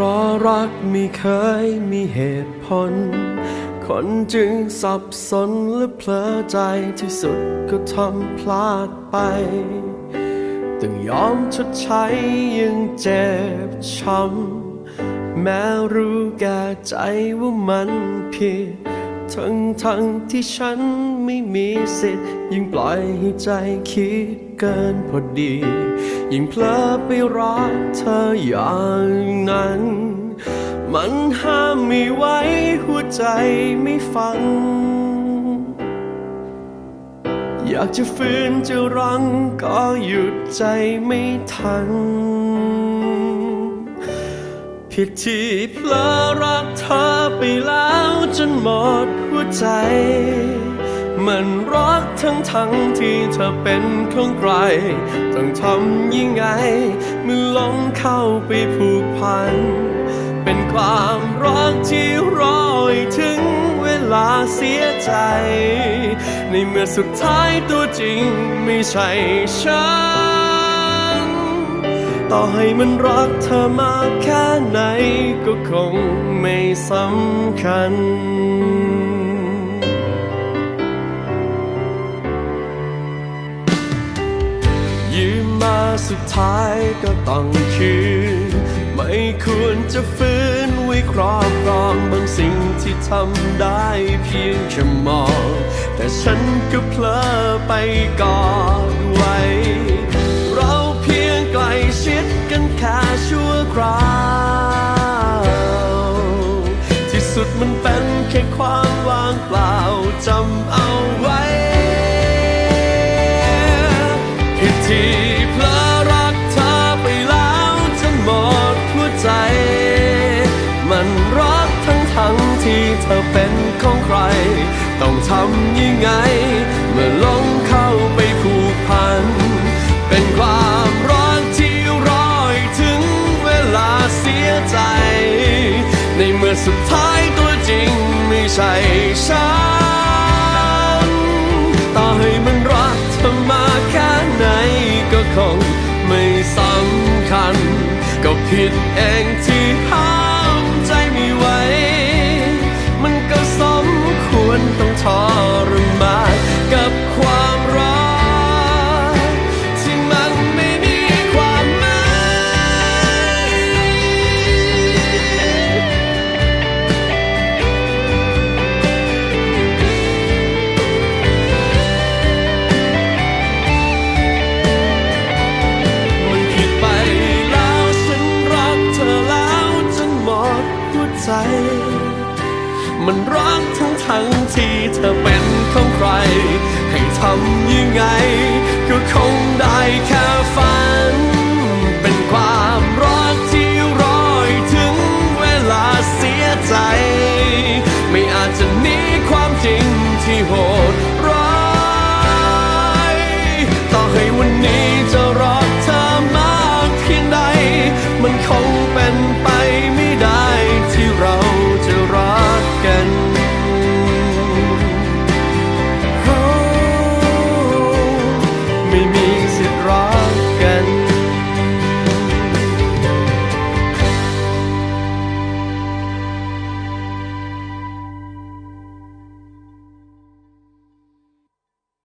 ราะรักไม่เคยมีเหตุผล คนจึงสับสนและเพลอใจที่สุดก็ทำพลาดไปต้องยอมชดใช้ยังเจ็บช้ำแม้รู้แก่ใจว่ามันผิด ทั้งทั้งที่ฉันไม่มีสิทธิ์ยิ่งปล่อยให้ใจคิด เกินพอดี ยิ่งเพลอไปรักเธออย่างนั้น มันห้ามไม่ไหวหัวใจไม่ฟัง อยากจะฝืนจะรั้งก็หยุดใจไม่ทัน ผิดที่เพลอรักเธอไปแล้วจนหมดหัวใจ มันรักทั้งทั้งที่เธอเป็นของใคร ต้องทำยังไงเมื่อหลงเข้าไปผูกพัน เป็นความรักที่รอให้ถึงเวลาเสียใจ ในเมื่อสุดท้ายตัวจริงไม่ใช่ฉัน ต่อให้มันรักเธอมากแค่ไหนก็คงไม่สำคัญ ยืมมาสุดท้ายก็ต้องคืน ไม่ควรจะฟื้นไว้ครอบครองบางสิ่งที่ทำได้เพียงแค่มอง แต่ฉันก็เพลอไปกอดไว้ เราเพียงใกลชิดกันแค่ชั่วคราวที่สุดมันเป็นแค่ความว่างเปล่าจำเอา ของใคร ต้องทำยังไง เมื่อหลงเข้าไปผูกพัน เป็นความรักที่รอให้ถึงเวลาเสียใจ ในเมื่อสุดท้ายตัวจริงไม่ใช่ฉันต่อให้มันรักเธอมาแค่ไหนก็คงไม่สำคัญ ก็ผิดเองที่ห้ ต้องทรมานกับความรักที่มันไม่มีความหมายมันผิดไปแล้วฉันรักเธอแล้วจนหมดหัวใจ มันรักทั้ง ทั้งที่เธอเป็นของใคร ให้ทำยังไง ก็คงได้แค่